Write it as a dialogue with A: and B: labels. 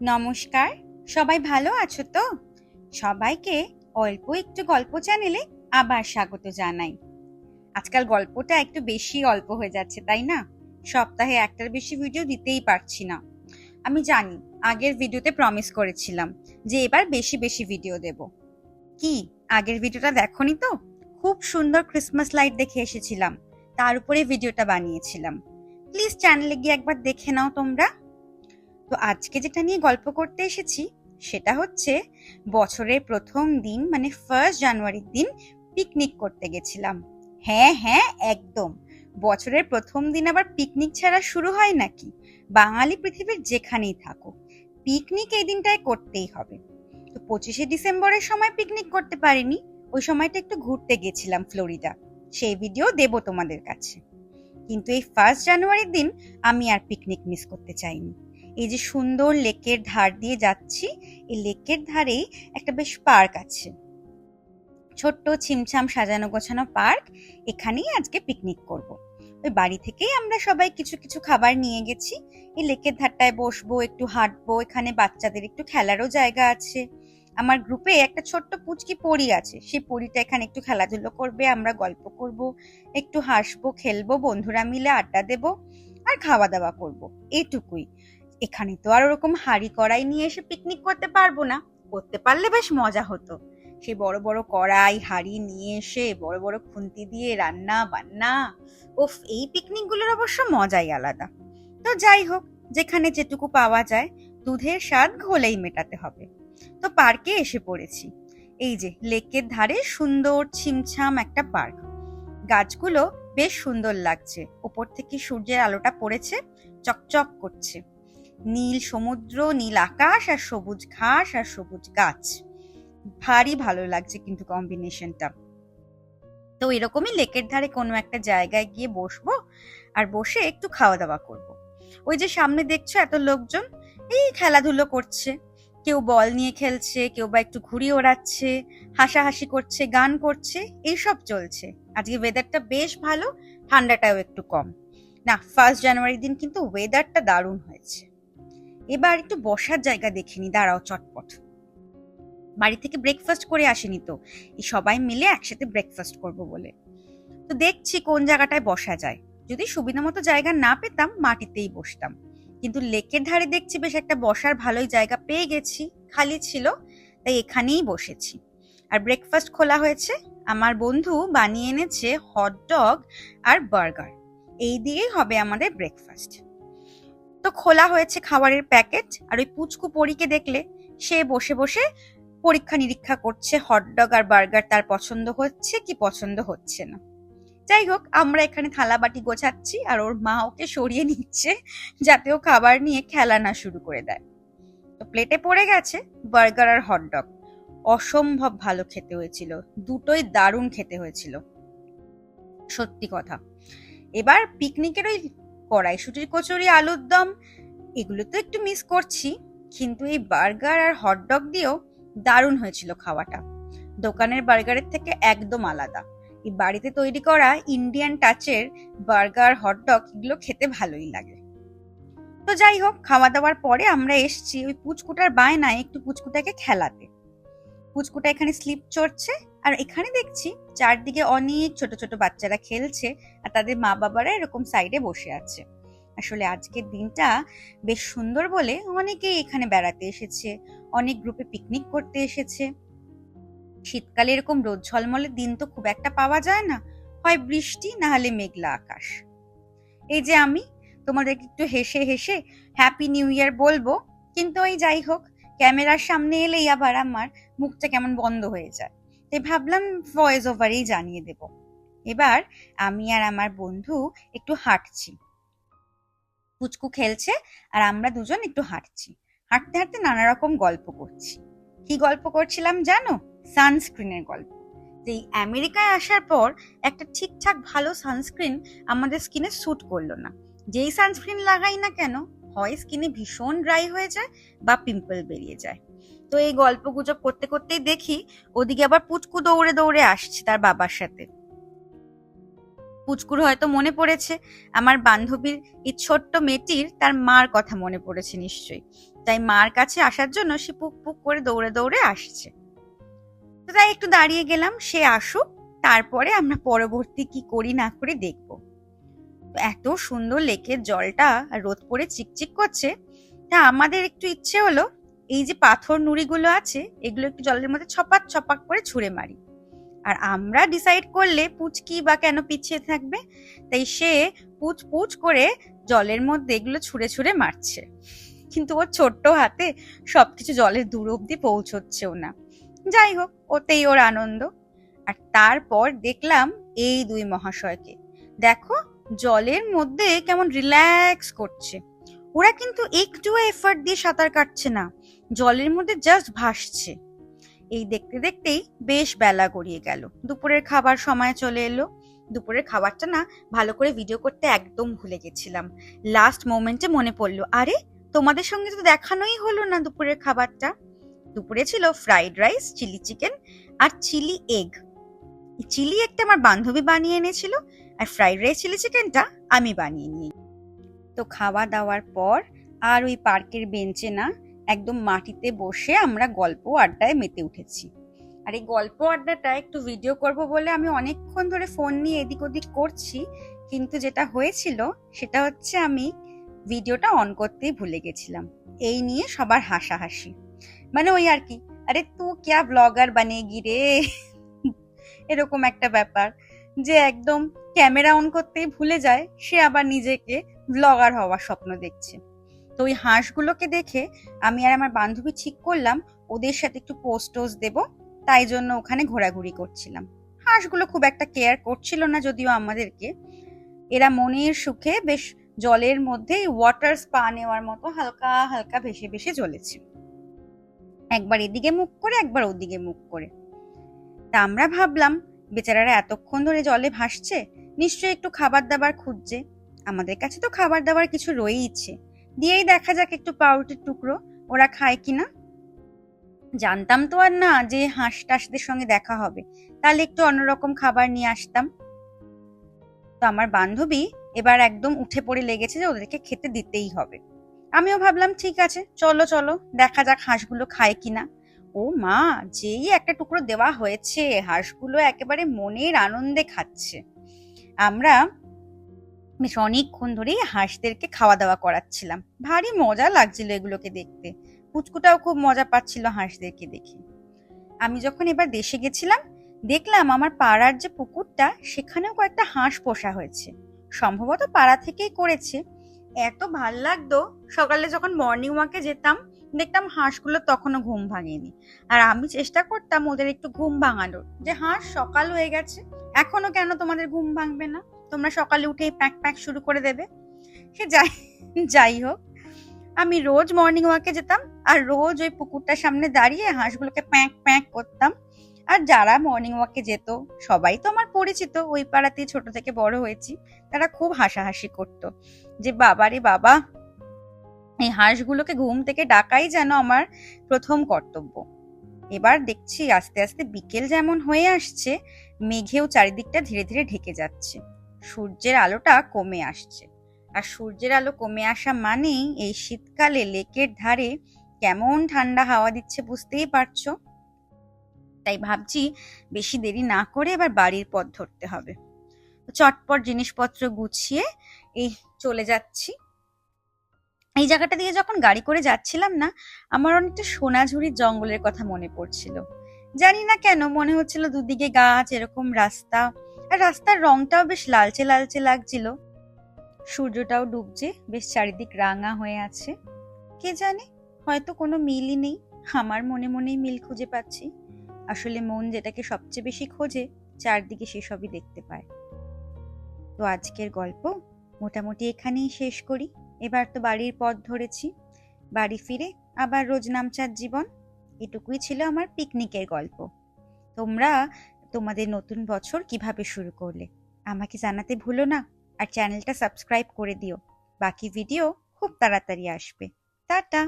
A: নমস্কার, সবাই ভালো আছো তো? সবাইকে অল্প একটু গল্প চ্যানেলে আবার স্বাগত জানাই। আজকাল গল্পটা একটু বেশি অল্প হয়ে যাচ্ছে, তাই না? সপ্তাহে একটার বেশি ভিডিও দিতেই পারছি না। আমি জানি, আগের ভিডিওতে প্রমিস করেছিলাম যে এবার বেশি বেশি ভিডিও দেব। কি, আগের ভিডিওটা দেখনি তো? খুব সুন্দর ক্রিসমাস লাইট দেখে এসেছিলাম। তার উপরে ভিডিওটা বানিয়েছিলাম। প্লিজ চ্যানেলে গিয়ে একবার দেখে নাও তোমরা। তো আজকে যেটা নিয়ে গল্প করতে এসেছি, সেটা হচ্ছে বছরের প্রথম দিন মানে ফার্স্ট জানুয়ারির দিন পিকনিক করতে গেছিলাম। হ্যাঁ হ্যাঁ একদম। বছরের প্রথম দিন আবার পিকনিক ছাড়া শুরু হয় নাকি? বাঙালি পৃথিবীর যেখানেই থাকো পিকনিক এই দিনটায় করতেই হবে। তো পঁচিশে ডিসেম্বরের সময় পিকনিক করতে পারিনি, ওই সময়টা একটু ঘুরতে গেছিলাম ফ্লোরিডা। সেই ভিডিও দেব তোমাদের কাছে। কিন্তু এই ফার্স্ট জানুয়ারির দিন আমি আর পিকনিক মিস করতে চাইনি। এই যে সুন্দর লেকের ধার দিয়ে যাচ্ছি, এই লেকের ধারেই একটা বেশ পার্ক আছে। ছোট্ট ছিমছাম সাজানো গোছানো পার্ক, এখানেই আজকে পিকনিক করব। ওই বাড়ি থেকেই আমরা সবাই কিছু কিছু খাবার নিয়ে গেছি। এই লেকের ধারটায় বসবো, একটু হাঁটবো, এখানে বাচ্চাদের একটু খেলারও জায়গা আছে। আমার গ্রুপে একটা ছোট্ট পুচকি পরি আছে, সেই পরিটা এখানে একটু খেলাধুলো করবে, আমরা গল্প করব, একটু হাসবো, খেলব, বন্ধুরা মিলে আড্ডা দেব আর খাওয়া দাওয়া করব। এইটুকুই। এখানে তো আর ওরকম হাড়ি কড়াই নিয়ে এসে পিকনিক করতে পারব না। করতে পারলে বেশ মজা হতো। সে বড় বড় কড়াই, হাড়ি নিয়ে এসে বড় বড় খুন্তি দিয়ে রান্না, বান্না ওফ এই পিকনিকগুলোর অবশ্য মজাই আলাদা। তো যাই হোক, যেখানে যেটুকু পাওয়া যায়, দুধের স্বাদ ঘোলেই মেটাতে হবে। তো পার্কে এসে পড়েছি। এই যে, লেকের ধারে সুন্দর ছিমছাম একটা পার্ক। গাছগুলো বেশ সুন্দর লাগছে। ওপর থেকে সূর্যের আলোটা পড়েছে, চকচক করছে। নীল সমুদ্র, নীল আকাশ আর সবুজ ঘাস আর সবুজ গাছ। ভারী ভালো লাগছে কিন্তু কম্বিনেশনটা তো এরকমই লেকের ধারে কোনো একটা জায়গায় গিয়ে বসবো আর বসে একটু খাওয়া দাওয়া করব। ওই যে সামনে দেখছ এত লোকজন, এই খেলাধুলো করছে। কেউ বল নিয়ে খেলছে, কেউ বা একটু ঘুড়ি ওড়াচ্ছে, হাসাহাসি করছে, গান করছে, এইসব চলছে। আজকে ওয়েদারটা বেশ ভালো, ঠান্ডাটাও একটু কম। না ফার্স্ট জানুয়ারির দিন কিন্তু ওয়েদারটা দারুণ হয়েছে। এবার একটু বসার জায়গা দেখিনি দাঁড়াও চটপট। বাড়ি থেকে ব্রেকফাস্ট করে আসেনি তো, এই সবাই মিলে একসাথে ব্রেকফাস্ট করব বলে। তো দেখছি কোন জায়গাটায় বসা যায়। যদি সুবিধা মতো জায়গা না পেতাম, মাটিতেই বসতাম। কিন্তু লেকের ধারে দেখছি বেশ একটা বসার ভালোই জায়গা পেয়ে গেছি, খালি ছিল, তাই এখানেই বসেছি। আর ব্রেকফাস্ট খোলা হয়েছে, আমার বন্ধু বানিয়ে এনেছে হট ডগ আর বার্গার এই দিয়েই হবে আমাদের ব্রেকফাস্ট তো খোলা হয়েছে খাবারের প্যাকেট, আর ওই পুচকু পরীকে দেখলে সে বসে বসে পরীক্ষা নিরীক্ষা করছে হটডগ আর বার্গার তার পছন্দ হচ্ছে কি পছন্দ হচ্ছে না। যাই হোক, আমরা এখানে থালা বাটি গোছাচ্ছি আর ওর মা ওকে সরিয়ে নিচ্ছে যাতে ও খাবার নিয়ে খেলা না শুরু করে দেয়। তো প্লেটে পড়ে গেছে বার্গার আর হটডগ অসম্ভব ভালো খেতে হয়েছিল, দুটোই দারুণ খেতে হয়েছিল। সত্যি কথা। এবার পিকনিকের ওই কড়াইশুটির কচুরি, আলুর দম, এগুলো তো একটু মিস করছি। কিন্তু এই বার্গার আর হটডগ দিয়েও দারুণ হয়েছিল খাওয়াটা। দোকানের বার্গারের থেকে একদম আলাদা। এই বাড়িতে তৈরি করা ইন্ডিয়ান টাচের বার্গার হটডগ এগুলো খেতে ভালোই লাগে। তো যাই হোক, খাওয়া দাওয়ার পরে আমরা এসছি ওই পুচকুটার বায়নায় একটু পুচকুটাকে খেলাতে। পুচকুটা এখানে স্লিপ চড়ছে। আর এখানে দেখছি চারদিকে অনেক ছোট ছোট বাচ্চারা খেলছে আর তাদের মা বাবারা এরকম সাইডে বসে আছে। আসলে আজকের দিনটা বেশ সুন্দর বলে অনেকেই এখানে বেড়াতে এসেছে, অনেক গ্রুপে পিকনিক করতে এসেছে। শীতকালে এরকম রোদ ঝলমলের দিন তো খুব একটা পাওয়া যায় না, হয় বৃষ্টি না হলে মেঘলা আকাশ। এই যে আমি, তোমাদেরকে একটু হেসে হেসে হ্যাপি নিউ ইয়ার বলব, কিন্তু ওই যাই হোক, ক্যামেরার সামনে এলেই আবার আমার মুখটা কেমন বন্ধ হয়ে যায়। তাই ভাবলাম ভয়েস ওভারেই জানিয়ে দেব। এবার আমি আর আমার বন্ধু একটু হাঁটছি। পুচকু খেলছে আর আমরা দুজন একটু হাঁটছি। হাঁটতে হাঁটতে নানা রকম গল্প করছি। কি গল্প করছিলাম জানো? সানস্ক্রিনের গল্প। এই আমেরিকায় আসার পর একটা ঠিকঠাক ভালো সানস্ক্রিন আমাদের স্কিনে স্যুট করল না। যেই সানস্ক্রিন লাগাই না কেন, হয় স্কিনে ভীষণ ড্রাই হয়ে যায় বা পিম্পল বেরিয়ে যায়। তো এই গল্প গুজব করতে করতেই দেখি ওদিকে আবার পুচকু দৌড়ে দৌড়ে আসছে তার বাবার সাথে। পুচকুর হয়তো মনে পড়েছে, আমার বান্ধবীর এই ছোট্ট মেয়েটির তার মার কথা মনে পড়েছে নিশ্চয়ই। তাই মার কাছে আসার জন্য সে পুক পুক করে দৌড়ে দৌড়ে আসছে। তো তাই একটু দাঁড়িয়ে গেলাম, সে আসুক, তারপরে আমরা পরবর্তী কি করি না করি দেখব। এত সুন্দর লেকের জলটা রোদ পড়ে চিকচিক করছে, তা আমাদের একটু ইচ্ছে হলো এই যে পাথর নুড়িগুলো আছে, এগুলো একটু জলের মধ্যে ছপাক ছপাক করে ছুঁড়ে মারি। আর আমরা ডিসাইড করলে পুচকি বা কেন পিছিয়ে থাকবে? তাই সে পুচ পুচ করে জলের মধ্যে এগুলো ছুঁড়ে ছুঁড়ে মারছে। কিন্তু ওর ছোট্ট হাতে সবকিছু জলের দূর অব্দি পৌঁছচ্ছেও না। যাই হোক, ওতেই ওর আনন্দ। আর তারপর দেখলাম এই দুই মহাশয়কে। দেখো, জলের মধ্যে কেমন রিল্যাক্স করছে। ওরা কিন্তু একটু এফার্ট দিয়ে সাঁতার কাটছে না। জলের মধ্যে জাস্ট ভাসছে। এই দেখতে দেখতেই বেশ বেলা গড়িয়ে গেল। দুপুরের খাবার সময় চলে এলো। দুপুরের খাবারটা না ভালো করে ভিডিও করতে একদম ভুলে গেছিলাম। লাস্ট মোমেন্টে মনে পড়ল, আরে, তোমাদের সঙ্গে তো দেখানোই হলো না দুপুরের খাবারটা। দুপুরে ছিল ফ্রাইড রাইস চিলি চিকেন আর চিলি এগ চিলি একটা আমার বান্ধবী বানিয়ে এনেছিল আর ফ্রাইড রাইস চিলি চিকেনটা আমি বানিয়ে নিই। তো খাওয়া দাওয়ার পর আর ওই পার্কের বেঞ্চে না একদম মাটিতে বসে আমরা গল্প আড্ডায় মেতে উঠেছি। আর এই গল্প আড্ডাটা একটু ভিডিও করব বলে আমি অনেকক্ষণ ধরে ফোন নিয়ে এদিক ওদিক করছি, কিন্তু যেটা হয়েছিল সেটা হচ্ছে আমি ভিডিওটা অন করতেই ভুলে গেছিলাম। এই নিয়ে সবার হাসাহাসি। মানে ওই আর কি, আরে তু ক্যা ব্লগার বানিয়েগি রে? এরকম একটা ব্যাপার যে একদম ক্যামেরা অন করতেই ভুলে যায়, সে আবার নিজেকে ব্লগার হওয়ার স্বপ্ন দেখছে। তো ওই হাঁসগুলোকে দেখে আমি আর আমার বান্ধবী ঠিক করলাম, ওদের সাথে একটু পোস্ট টোস্ট দেবো, তাই জন্য ওখানে ঘোরাঘুরি করছিলাম। হাঁসগুলো খুব একটা কেয়ার করছিল না যদিও আমাদেরকে। এরা মনের সুখে বেশ জলের মধ্যে ওয়াটার স্পা নেওয়ার মতো হালকা হালকা ভেসে ভেসে চলেছে একবার এদিকে মুখ করে, একবার ওদিকে মুখ করে। তা আমরা ভাবলাম, বেচারারা এতক্ষণ ধরে জলে ভাসছে, নিশ্চয়ই একটু খাবার দাবার খুঁজছে। আমাদের কাছে তো খাবার দাবার কিছু রয়েইছে। দিয়েই দেখা যাক একটু পাউরুটির টুকরো, ওরা খায় কিনা। জানতাম তো আর না যে হাঁস টাসদের সঙ্গে দেখা হবে। তাহলে একটু অন্যরকম খাবার নিয়ে আসতাম। তো আমার বান্ধবী এবার একদম উঠে পড়ে লেগেছে যে ওদেরকে খেতে দিতেই হবে। আমিও ভাবলাম, ঠিক আছে, চলো চলো, দেখা যাক হাঁসগুলো খায় কিনা। ও মা, যেই একটা টুকরো দেওয়া হয়েছে, হাঁসগুলো একেবারে মনের আনন্দে খাচ্ছে। আমরা বেশ অনেকক্ষণ ধরেই হাঁসদেরকে খাওয়া দাওয়া করাচ্ছিলাম। ভারী মজা লাগছিল এগুলোকে দেখতে। পুচকুটাও খুব মজা পাচ্ছিল হাঁসদেরকে দেখে। আমি যখন এবার দেশে গেছিলাম, দেখলাম আমার পাড়ার যে পুকুরটা, সেখানেও কয়েকটা হাঁস পোষা হয়েছে। সম্ভবত পাড়া থেকেই করেছে। এত ভালো লাগতো। সকালে যখন মর্নিং ওয়াকে যেতাম, দেখতাম হাঁসগুলো তখনও ঘুম ভাঙেনি। আর আমি চেষ্টা করতাম ওদের একটু ঘুম ভাঙানোর। যে হাঁস সকাল হয়ে গেছে, এখনও কেন তোমাদের ঘুম ভাঙবে না? তোমরা সকালে উঠেই প্যাক প্যাক শুরু করে দেবে। সে যাই যাই হোক, আমি রোজ মর্নিং ওয়াকে যেতাম আর রোজ ওই পুকুরটার সামনে দাঁড়িয়ে হাঁসগুলোকে প্যাঁক প্যাঁক করতাম। আর যারা মর্নিং ওয়াকে যেত, সবাই তো আমার পরিচিত, ওই পাড়াতেই ছোট থেকে বড় হয়েছি, তারা খুব হাসাহাসি করত যে বাবা রে বাবা, এই হাঁসগুলোকে ঘুম থেকে ডাকাই যেন আমার প্রথম কর্তব্য। এবার দেখছি আস্তে আস্তে বিকেল যেমন হয়ে আসছে, মেঘেও চারিদিকটা ধীরে ধীরে ঢেকে যাচ্ছে। সূর্যের আলোটা কমে আসছে। আর সূর্যের আলো কমে আসা মানেই এই শীতকালে লেকের ধারে কেমন ঠান্ডা হাওয়া দিচ্ছে বুঝতেই পারছ? তাই ভাবছি বেশি দেরি না করে এবার বাড়ির পথ ধরতে হবে। চটপট জিনিসপত্র গুছিয়ে এই চলে যাচ্ছি। এই জায়গাটা দিয়ে যখন গাড়ি করে যাচ্ছিলাম না, আমার অনেকটা সোনাঝুরির জঙ্গলের কথা মনে পড়ছিল। জানি না কেন, মনে হচ্ছিল দুদিকে গাছ, এরকম রাস্তা আর রাস্তার রংটাও বেশ লালচে লালচে লাগছিল। সূর্যটাও ডুবছে, বেশ চারিদিক রাঙা হয়ে আছে। কে জানে, হয়তো কোনো মিলই নেই। আমার মনে মনেই মিল খুঁজে পাচ্ছি। আসলে মন যেটাকে সবচেয়ে বেশি খোঁজে, চারদিকে সেসবই দেখতে পায়। তো আজকের গল্প মোটামুটি এখানেই শেষ করি। এবার তো বাড়ির পথ ধরেছি। বাড়ি ফিরে আবার রোজ নামচার জীবন। এটুকুই ছিল আমার পিকনিকের গল্প। তোমরা তোমাদের নতুন বছর কীভাবে শুরু করলে? আমাকে জানাতে ভুলো না আর চ্যানেলটা সাবস্ক্রাইব করে দিও। বাকি ভিডিও খুব তাড়াতাড়ি আসবে। টাটা!